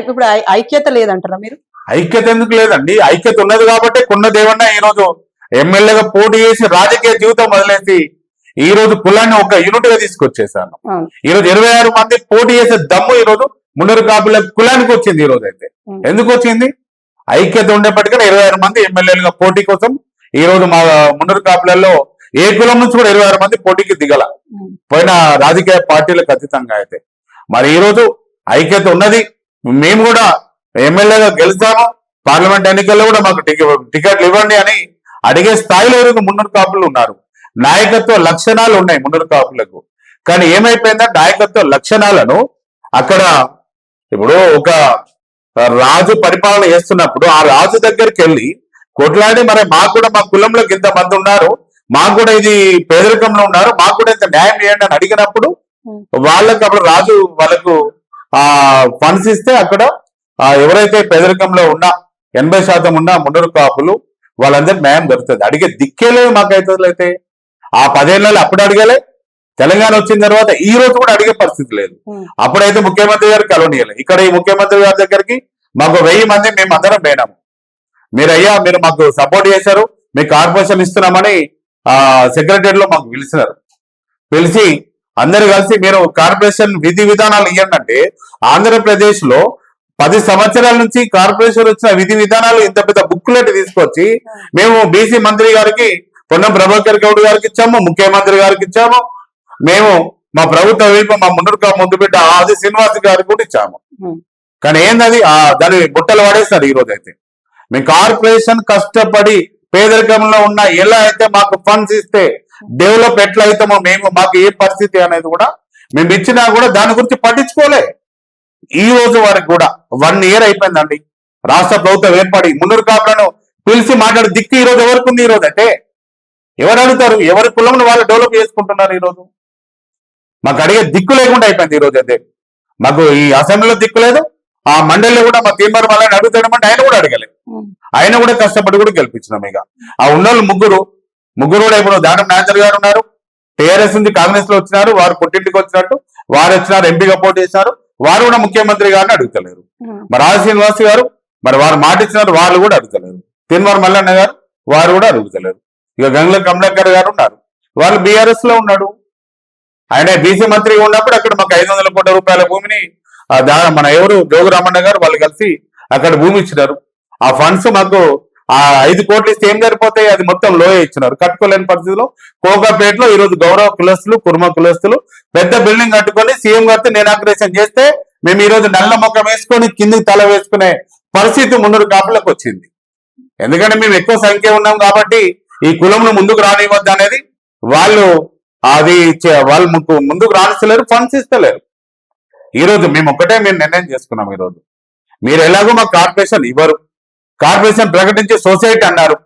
ఇప్పుడు ఐక్యత లేదంటారా మీరు? ఐక్యత ఎందుకు లేదండి? ఐక్యత ఉన్నది కాబట్టి కొన్న దేవన్న ఈ రోజు ఎమ్మెల్యేగా పోటీ చేసి రాజకీయ జీవితం వదిలేసి ఈ రోజు కులాన్ని ఒక యూనిట్గా తీసుకొచ్చేసాను. ఈ రోజు ఇరవై ఆరు మంది పోటీ చేసే దమ్ము ఈ రోజు మున్నూరు కాపుల కులానికి వచ్చింది ఈ రోజు అయితే. ఎందుకు వచ్చింది? ఐక్యత ఉండేప్పటికీ ఇరవై ఆరు మంది ఎమ్మెల్యేలుగా పోటీ కోసం ఈ రోజు మా మున్నూరు కాపులలో ఏ కులం నుంచి కూడా ఇరవై ఆరు మంది పోటీకి దిగల. పోయిన రాజకీయ పార్టీలకు అతీతంగా అయితే. మరి ఈ రోజు ఐక్యత ఉన్నది మేము కూడా ఎమ్మెల్యేగా గెలుస్తాము? పార్లమెంట్ ఎన్నికల్లో కూడా మాకు టికె- టికెట్లు ఇవ్వండి అని అడిగే స్థాయిలో మున్నూరు కాపులు ఉన్నారు. నాయకత్వ లక్షణాలు ఉన్నాయి మున్నూరు కాపులకు. కానీ ఏమైపోయిందంటే నాయకత్వ లక్షణాలను అక్కడ ఇప్పుడు ఒక రాజు పరిపాలన చేస్తున్నప్పుడు ఆ రాజు దగ్గరికి వెళ్ళి కొట్లాడి మరి మాకు కూడా మా కులంలో ఇంత మంది ఉన్నారు మాకు కూడా ఇది పేదరికంలో ఉన్నారు మాకు కూడా ఇంత న్యాయం చేయండి అని అడిగినప్పుడు. వాళ్ళకి అప్పుడు రాజు వాళ్ళకు ఆ ఫండ్స్ ఇస్తే అక్కడ ఎవరైతే పేదరికంలో ఉన్నా ఎనభై శాతం ఉన్న మున్నూరు కాపులు వాళ్ళందరికి న్యాయం దొరుకుతుంది. అడిగే దిక్కే లేదు మాకైతే అయితే. ఆ పదేళ్ళలో అప్పుడు అడగలే తెలంగాణ వచ్చిన తర్వాత ఈ రోజు కూడా అడిగే పరిస్థితి లేదు. అప్పుడైతే ముఖ్యమంత్రి గారికి కలవనీయాలి ఇక్కడ ఈ ముఖ్యమంత్రి గారి దగ్గరికి మాకు వెయ్యి మంది మేము అందరం పోయినాము మీరు అయ్యా మీరు మాకు సపోర్ట్ చేశారు మీకు కార్పొరేషన్ ఇస్తున్నామని ఆ సెక్రటరీ లో మాకు పిలిచినారు. పిలిచి అందరు కలిసి మీరు కార్పొరేషన్ విధి విధానాలు ఇవ్వండి ఆంధ్రప్రదేశ్లో పది సంవత్సరాల నుంచి కార్పొరేషన్ వచ్చిన విధి విధానాలు ఇంత పెద్ద బుక్లెట్ తీసుకొచ్చి మేము బీసీ మంత్రి గారికి పొన్నం ప్రభాకర్ గౌడ్ గారికి ఇచ్చాము ముఖ్యమంత్రి గారికి ఇచ్చాము. మేము మా ప్రభుత్వ వైపు మా ముందుగా ముందు బిడ్డ ఆది శ్రీనివాస్ గారికి కూడా ఇచ్చాము. కానీ ఏందది? ఆ దాని బుట్టలు పడేస్తారు ఈ రోజు అయితే మేము కార్పొరేషన్ కష్టపడి పేదరికంలో ఉన్న ఎలా అయితే మాకు ఫండ్స్ ఇస్తే డెవలప్ ఎట్లా అవుతామో మేము మాకు ఏ పరిస్థితి అనేది కూడా మేము ఇచ్చినా కూడా దాని గురించి పట్టించుకోలే. ఈ రోజు వరకు కూడా వన్ ఇయర్ అయిపోయిందండి. రాష్ట్ర ప్రభుత్వం ఏర్పడి మున్నూరు కాపులను పిలిచి మాట్లాడే దిక్కు ఈ రోజు ఎవరికి ఉంది ఈ రోజు అంటే? ఎవరు అడుగుతారు? ఎవరి కులంను వాళ్ళు డెవలప్ చేసుకుంటున్నారు ఈ రోజు? మాకు అడిగే దిక్కు లేకుండా అయిపోయింది ఈ రోజు అయితే. మాకు ఈ అసెంబ్లీలో దిక్కు లేదు. ఆ మండలిలో కూడా మా తీర్మానం వాళ్ళని అడుగుతాడమంటే ఆయన కూడా అడగలేదు. ఆయన కూడా కష్టపడి కూడా గెలిపించినాం ఇక. ఆ ఉన్నోళ్ళు ముగ్గురు ముగ్గురు కూడా ఇప్పుడు దానం నాయర్ గారు ఉన్నారు. టీఆర్ఎస్ నుంచి కాంగ్రెస్లో వచ్చినారు. వారు పుట్టింటికి వచ్చినట్టు. వారు వచ్చినారు ఎంపీగా పోటీ చేశారు. వారు కూడా ముఖ్యమంత్రి గారిని అడుగుతలేరు. మరి ఆది శ్రీనివాస్ గారు మరి వారు మాట ఇచ్చినారు వాళ్ళు కూడా అడుగుతలేరు. తిన్మార్ మల్లన్న గారు వారు కూడా అడుగుతలేరు. ఇక గంగుల కమలాకర్ గారు ఉన్నారు. వాళ్ళు బీఆర్ఎస్లో ఉన్నాడు. ఆయన బీసీ మంత్రిగా ఉన్నప్పుడు అక్కడ మాకు ఐదు వందల కోట్ల రూపాయల భూమిని మన ఎవరు జోగురామన్న గారు వాళ్ళు కలిసి అక్కడ భూమి ఇచ్చినారు. ఆ ఫండ్స్ మాకు ఆ ఐదు కోట్లు ఇస్తే ఏం సరిపోతాయి? అది మొత్తం లోయ ఇచ్చినారు. కట్టుకోలేని పరిస్థితిలో కోకాపేటలో ఈ రోజు గౌరవ కులస్తులు కుర్మ కులస్తులు పెద్ద బిల్డింగ్ కట్టుకొని సీఎం గారితో నిరాగ్రేషన్ చేస్తే మేము ఈ రోజు నల్ల మొక్క వేసుకొని కిందికి తల వేసుకునే పరిస్థితి మున్నూరు కాపులకు వచ్చింది. ఎందుకంటే మేము ఎక్కువ సంఖ్య ఉన్నాం కాబట్టి ఈ కులంను ముందుకు రానివ్వద్దు అనేది వాళ్ళు అది వాళ్ళు ముక్కు- ముందుకు రానిస్తలేరు ఫండ్స్ ఇస్తలేరు. ఈ రోజు మేము ఒక్కటే మేము నిర్ణయం చేసుకున్నాం ఈ రోజు మీరు ఎలాగో మాకు కార్పొరేషన్ ఇవ్వరు. కార్పొరేషన్ ప్రకటించి సొసైటీ అన్నారు.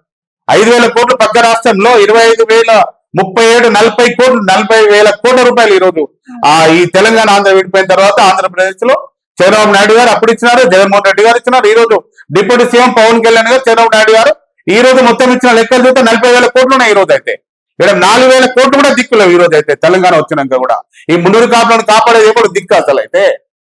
ఐదు వేల కోట్లు పక్క రాష్ట్రంలో ఇరవై ఐదు వేల ముప్పై ఏడు నలభై కోట్లు నలభై వేల కోట్ల రూపాయలు ఈ రోజు. ఆ ఈ తెలంగాణ ఆంధ్ర విడిపోయిన తర్వాత ఆంధ్రప్రదేశ్లో చంద్రబాబు నాయుడు గారు అప్పుడు ఇచ్చినారు జగన్మోహన్ రెడ్డి గారు ఇచ్చినారు. ఈ రోజు డిప్యూటీ సీఎం పవన్ కళ్యాణ్ గారు చంద్రబాబు నాయుడు గారు ఈ రోజు మొత్తం ఇచ్చిన లెక్కలు చూస్తే నలభై వేల కోట్లు ఉన్నాయి ఈ రోజు అయితే. ఇక్కడ నాలుగు వేల కోట్లు కూడా దిక్కులేవు ఈ రోజు అయితే తెలంగాణ వచ్చినాక కూడా. ఈ మున్నూరు కాపులను కాపాడేది ఎప్పుడు దిక్కు అసలు అయితే?